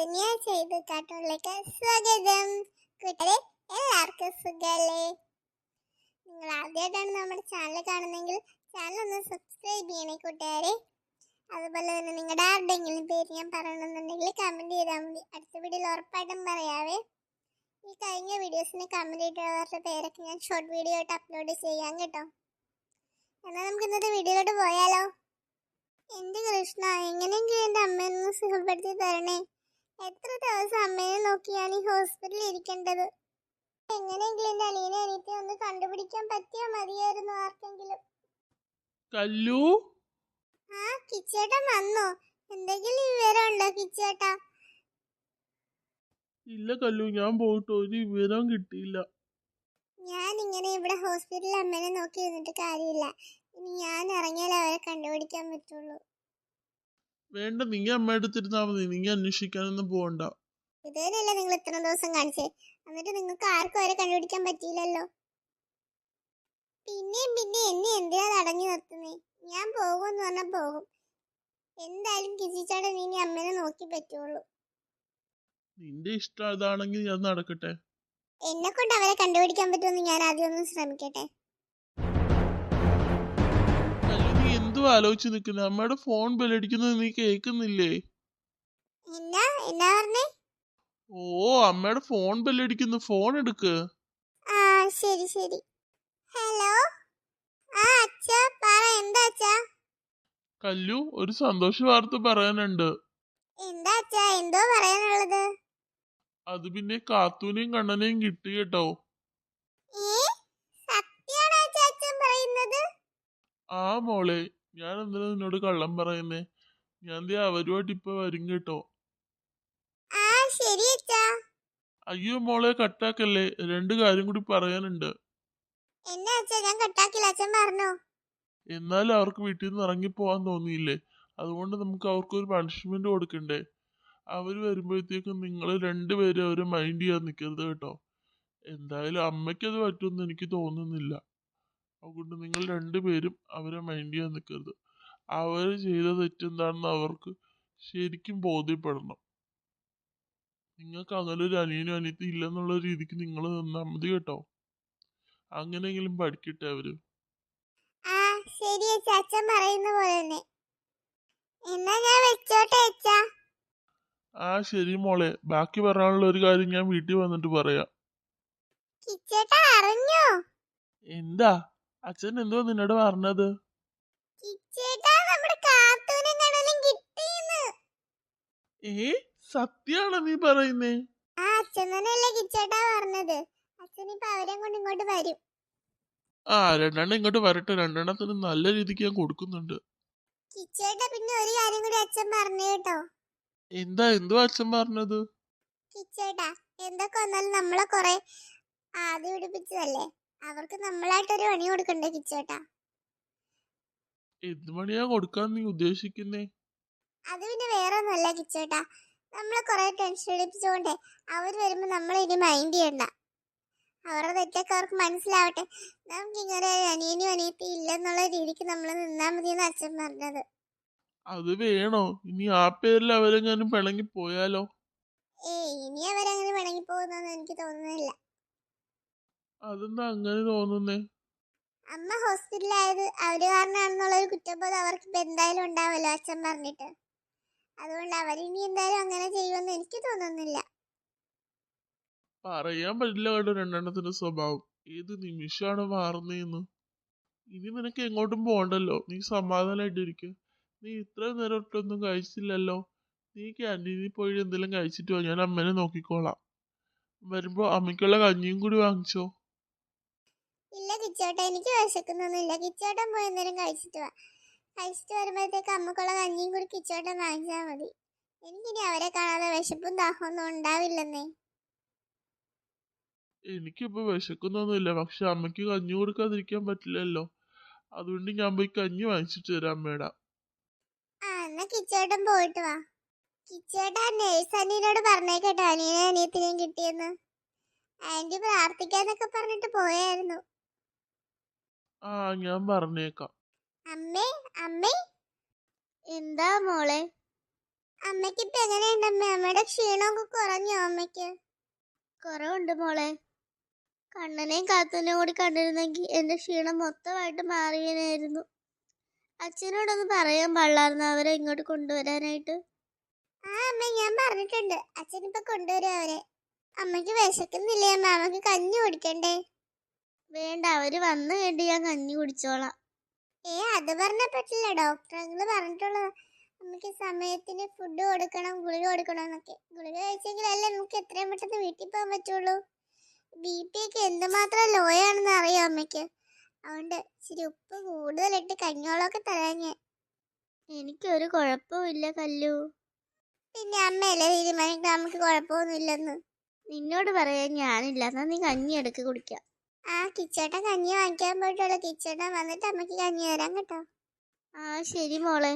ചൈതന്യ ചെയ്ത് കാട്ടോളിലേക്ക് സ്വാഗതം. കൂട്ടരെ എല്ലാവർക്കും സുഖല്ലേ? നിങ്ങൾ ആദ്യമായിട്ടാണ് നമ്മുടെ ചാനൽ കാണുന്നതെങ്കിൽ ചാനൽ ഒന്ന് സബ്സ്ക്രൈബ് ചെയ്യണേ കൂട്ടുകാരെ. അതുപോലെ തന്നെ നിങ്ങളുടെ ആരുടെയെങ്കിലും പേര് ഞാൻ പറയണമെന്നുണ്ടെങ്കിൽ കമന്റ് ചെയ്താൽ മതി. അടുത്ത വീഡിയോയിൽ ഉറപ്പായിട്ടും പറയാവേ. ഈ കഴിഞ്ഞ വീഡിയോസിന് കമന്റ് ചെയ്തവരുടെ പേരൊക്കെ ഞാൻ ഷോർട്ട് വീഡിയോ ആയിട്ട് അപ്ലോഡ് ചെയ്യാം കേട്ടോ. എന്നാൽ നമുക്ക് ഇന്നത്തെ വീഡിയോയിലോട്ട് പോയാലോ? എന്റെ കൃഷ്ണ എങ്ങനെയെങ്കിലും എന്റെ അമ്മയെന്ന് സുഖപ്പെടുത്തി തരണേ. എത്ര ദിവസം അമ്മയെ നോക്കിയാണ് ഈ ഹോസ്പിറ്റലിൽ ഇരിക്കേണ്ടത്? എങ്ങനെയെങ്കിലും എന്റെ അനിയനെ അനിയത്തെ ഒന്ന് കണ്ടുപിടിക്കാൻ പറ്റിയാ മതിയായിരുന്നു ആർക്കെങ്കിലും. കല്ലു? ആ കിച്ചേട്ടൻ വന്നോ? എന്തെങ്കിലും വിവരം ഉണ്ടോ കിച്ചേട്ടാ? ഇല്ല കല്ലു ഞാൻ പോയിട്ട്. ഒരു വിവരം കിട്ടിയില്ല. ഞാൻ ഇങ്ങനെ ഇവിടെ ഹോസ്പിറ്റലിൽ അമ്മനെ നോക്കി നിന്നിട്ട് കാര്യമില്ല. ഇനി ഞാൻ ഇറങ്ങിയാലേ അവരെ കണ്ടുപിടിക്കാൻ പറ്റുള്ളൂ. വേണ്ട നീ അമ്മ എടുത്തിരുന്നാ മതി. നീ അന്വേഷിക്കാനൊന്നും പോകണ്ട ഇതേനല്ലേ നിങ്ങൾ ഇത്ര ദിവസം കാണിച്ചേ? എന്നിട്ട് നിങ്ങൾക്ക് ആർക്കും അവരെ കണ്ടുപിടിക്കാൻ പറ്റിയില്ലല്ലോ. പിന്നെയും പിന്നെ എന്നെ എന്തിനാ തടഞ്ഞു നിർത്തുന്നേ? ഞാൻ പോകുമെന്ന് പറഞ്ഞാൽ പോകും. എന്തായാലും കിച്ചിച്ചാടൻ ഇനി അമ്മേനെ നോക്കി പറ്റുള്ളൂ. നിന്റെ ഇഷ്ടം അതാണെങ്കിൽ ഞാൻ നടക്കട്ടെ. എന്നെ കൊണ്ട് അവരെ കണ്ടുപിടിക്കാൻ പറ്റുമെന്ന് ഞാൻ ആദ്യം ഒന്ന് ശ്രമിക്കട്ടെ. എന്തു ആലോചിച്ച് നിൽക്കുന്നത് അമ്മയുടെ ഫോൺ ബെല്ലടിക്കുന്നത് നീ കേൾക്കുന്നില്ലേ? എന്നാ എന്നാ പറഞ്ഞേ? ഓ അമ്മയുടെ ഫോൺ ബെല്ലടിക്കുന്നു ഫോൺ എടുക്ക്. ആ ശരി ശരി. ഹലോ ആ അച്ഛാ പറ എന്താ അച്ഛാ? കല്ലു ഒരു സന്തോഷ വാർത്ത പറയാനുണ്ട്. എന്താ അച്ഛാ? എന്തോ പറയാനുള്ളത്? അത് പിന്നെ കാത്തൂനെയും കണ്ണനെയും കിട്ടി കേട്ടോ. ഏ? സത്യാണോ അച്ഛാ അച്ഛൻ പറയുന്നത്? ആ മോളെ ഞാൻ എന്തിനാ നിന്നോട് കള്ളം പറയുന്നേ? ഞാൻ ദേ അവരുമായിട്ട് ഇപ്പൊ വരും കേട്ടോ. ആ ശരി അച്ഛാ. അയ്യോ മോളെ കട്ടാക്കല്ലേ. രണ്ട് കാര്യം കൂടി പറയാനുണ്ട്. എന്നാ അച്ഛാ ഞാൻ കട്ടാക്കില്ല. അച്ഛൻ പറഞ്ഞോ. എന്നാലും അവർക്ക് വീട്ടിൽ നിന്ന് ഇറങ്ങി പോവാൻ തോന്നിയില്ലേ? അതുകൊണ്ട് നമുക്ക് അവർക്ക് ഒരു പണിഷ്മെന്റ് കൊടുക്കണ്ടേ? അവർ വരുമ്പോഴത്തേക്കും നിങ്ങൾ രണ്ടുപേരും അവരെ മൈൻഡ് ചെയ്യാൻ നിൽക്കരുത് കേട്ടോ. എന്തായാലും അമ്മയ്ക്കത് പറ്റുമെന്ന് എനിക്ക് തോന്നുന്നില്ല. അതുകൊണ്ട് നിങ്ങൾ രണ്ടുപേരും അവരെ മൈൻഡ് ചെയ്യാൻ നിൽക്കരുത്. അവർ ചെയ്ത തെറ്റെന്താണെന്ന് അവർക്ക് ശരിക്കും ബോധ്യപ്പെടണം. നിങ്ങൾക്ക് അങ്ങനെ ഒരു അനിയനും അനിയത്തി ഇല്ലെന്നുള്ള രീതിക്ക് നിങ്ങൾ നിന്നാൽ മതി കേട്ടോ. അങ്ങനെയെങ്കിലും പഠിക്കട്ടെ അവർ. ആ ശരി അച്ഛാ. അച്ഛൻ പറയുന്ന പോലെ തന്നെ. എന്നാ ഞാൻ വെച്ചോട്ടെ അച്ഛാ. ആ ശരി മോളെ. ബാക്കി പറയാനുള്ള ഒരു കാര്യം ഞാൻ വീട്ടിൽ വന്നിട്ട് പറയാം. കിച്ചേട്ടാ അറിഞ്ഞോ? എന്താ? അച്ഛൻ എന്തോ നിന്നോട് പറഞ്ഞത്? ഏ? സത്യാണോ നീ പറയുന്നേ? ആ രണ്ടെണ്ണം ഇങ്ങോട്ട് വരട്ടെ. രണ്ടെണ്ണത്തിന് നല്ല രീതിക്ക് ഞാൻ കൊടുക്കുന്നുണ്ട്. പിന്നെ ഒരു കാര്യം കൂടി അച്ഛൻ പറഞ്ഞു കേട്ടോ. എന്താ എന്തോ അച്ഛൻ പറഞ്ഞത്? കിച്ചേട്ടാ എന്തൊക്കെ വന്നാലും നമ്മളെ കൊറേ ആദ്യം പിടിപ്പിച്ചതല്ലേ? അവർക്ക് നമ്മളായിട്ട് ഒരു പണി കൊടുക്കണ്ടേ കിച്ചേട്ടാ? എന്ത് പണിയാ കൊടുക്കാൻ നീ ഉദ്ദേശിക്കുന്നേ? അത് പിന്നെ വേറെ ഒന്നല്ല കിച്ചേട്ടാ. നമ്മളെ കുറെ ടെൻഷൻ എടുപ്പിച്ചുകൊണ്ടേ അവർ വരുമ്പോ നമ്മൾ ഇനി മൈൻഡ് ചെയ്യണ്ട. അവരുടെ തെറ്റൊക്കെ അവർക്ക് മനസ്സിലാവട്ടെ. നമുക്ക് ഇങ്ങനെ ഒരു അനിയനും അനിയത്തി ഇല്ലെന്നുള്ള രീതിക്ക് നമ്മൾ നിന്നാ മതി എന്ന് അച്ഛൻ പറഞ്ഞത്. അത് വേണോ? ഇനി ആ പേരിൽ അവരെങ്ങാനും പിണങ്ങി പോയാലോ? ഏയ് ഇനി അവരങ്ങനെ പിണങ്ങി പോകുന്നൊന്നും എനിക്ക് തോന്നുന്നില്ല. അതെന്താ അങ്ങനെ തോന്നുന്നേ? അമ്മ ഹോസ്പിറ്റലായത് അവർ കാരണമാണെന്നുള്ള ഒരു കുറ്റബോധം അവർക്ക് ഇപ്പൊ എന്തായാലും ഉണ്ടാവല്ലോ അച്ഛൻ പറഞ്ഞിട്ട്. അതുകൊണ്ട് അവരിനി എന്തായാലും അങ്ങനെ ചെയ്യുമെന്ന് എനിക്ക് തോന്നുന്നില്ല. പറയാൻ പറ്റില്ല കേട്ടോ രണ്ടെണ്ണത്തിന്റെ സ്വഭാവം. ഏത് നിമിഷമാണ് മാറുന്നതെന്ന് ഇനി നിനക്ക് എങ്ങോട്ടും പോകണ്ടല്ലോ നീ സമാധാനായിട്ടിരിക്ക നീ ഇത്ര നേരം ഒട്ടൊന്നും കഴിച്ചില്ലല്ലോ. നീ ക്യാന്റീനിൽ പോയി എന്തെങ്കിലും കഴിച്ചിട്ട് വാ. ഞാൻ അമ്മേനെ നോക്കിക്കോളാം. വരുമ്പോ അമ്മയ്ക്കുള്ള കഞ്ഞിയും കൂടി വാങ്ങിച്ചോ. ഇല്ല കിച്ചോട്ട. എനിക്ക് വിശക്കുന്നൊന്നുമില്ല കിച്ചോട്ടൻ പോയി എന്തെങ്കിലും കഴിച്ചിട്ട് വാ. കഴിച്ചിട്ട് വരുമ്പോഴത്തേക്ക് അമ്മക്കുള്ള കഞ്ഞിയും കൂടി കിച്ചോട്ടൻ വാങ്ങിച്ചാൽ മതി. എനിക്കിനി അവരെ കാണാതെ വിശപ്പും ദാഹമൊന്നും ഉണ്ടാവില്ലെന്നേ. എനിക്കിപ്പോ വിശക്കുന്നൊന്നുമില്ല പക്ഷെ അമ്മയ്ക്ക് കഞ്ഞി കൊടുക്കാതിരിക്കാൻ പറ്റില്ലല്ലോ. അതുകൊണ്ട് ഞാൻ പോയി കഞ്ഞി വാങ്ങിച്ചിട്ട് തരാം മേട ആ എന്നാ കിച്ചോട്ടൻ പോയിട്ട് വാ. കിച്ചോട്ട നേഴ്സ് അനിയനോട് പറഞ്ഞേക്കട്ടോ അനിയനെ അനിയത്തിനെയും കിട്ടിയെന്ന്. ആന്റി പ്രാർത്ഥിക്കാന്നൊക്കെ പറഞ്ഞിട്ട് പോയായിരുന്നു. ആ ഞാൻ പറഞ്ഞേക്കാം. അമ്മേ അമ്മേ. എന്താ മോളെ? അമ്മയ്ക്ക് ഇപ്പൊ എങ്ങനെയുണ്ട് അമ്മ? അമ്മയുടെ ക്ഷീണമൊക്കെ കുറഞ്ഞോ അമ്മയ്ക്ക്? കുറവുണ്ട് മോളെ. കണ്ണനെയും കാത്തനെയും കൂടി കണ്ടിരുന്നെങ്കിൽ എന്റെ ക്ഷീണം മൊത്തമായിട്ട് മാറിയനായിരുന്നു. അച്ഛനോടൊന്ന് പറയാൻ പാടില്ലായിരുന്നു അവരെ ഇങ്ങോട്ട് കൊണ്ടുവരാനായിട്ട്? ആ അമ്മ ഞാൻ പറഞ്ഞിട്ടുണ്ട്. അച്ഛനിപ്പോ കൊണ്ടുവരും അവരെ. അമ്മയ്ക്ക് വിശക്കുന്നില്ലേ അമ്മ? അമ്മയ്ക്ക് കഞ്ഞി കുടിക്കണ്ടേ? വേണ്ട അവർ വന്നു കഴിഞ്ഞ് ഞാൻ കഞ്ഞി കുടിച്ചോളാം. ഏ അത് പറഞ്ഞ പറ്റില്ല. ഡോക്ടറുകൾ പറഞ്ഞിട്ടുള്ളത് നമുക്ക് സമയത്തിന് ഫുഡ് കൊടുക്കണം ഗുളിക കൊടുക്കണം എന്നൊക്കെ. ഗുളിക കഴിച്ചെങ്കിലല്ലേ നമുക്ക് എത്രയും പെട്ടെന്ന് വീട്ടിൽ പോകാൻ പറ്റുള്ളൂ. ബി പി ഒക്കെ എന്തുമാത്രം ലോ ആണെന്ന് അറിയാം അമ്മയ്ക്ക്? അതുകൊണ്ട് ഇച്ചിരി ഉപ്പ് കൂടുതലിട്ട് കഞ്ഞോളമൊക്കെ തരാൻ ഞാൻ. എനിക്കൊരു കുഴപ്പമില്ല കല്ലു. പിന്നെ അമ്മയല്ലേ തീരുമാനിക്കണം നമുക്ക് കുഴപ്പമൊന്നുമില്ലെന്ന് നിന്നോട് പറയാൻ ഞാനില്ല. എന്നാ നീ കഞ്ഞി എടുക്ക് കുടിക്കാം. ആ കിച്ചേട്ടൻ കഞ്ഞി വാങ്ങിക്കാൻ പോയിട്ടുള്ള. കിച്ചേട്ടൻ വന്നിട്ട് അമ്മയ്ക്ക് കഞ്ഞി തരാം കേട്ടോ. ആ ശരി മോളെ.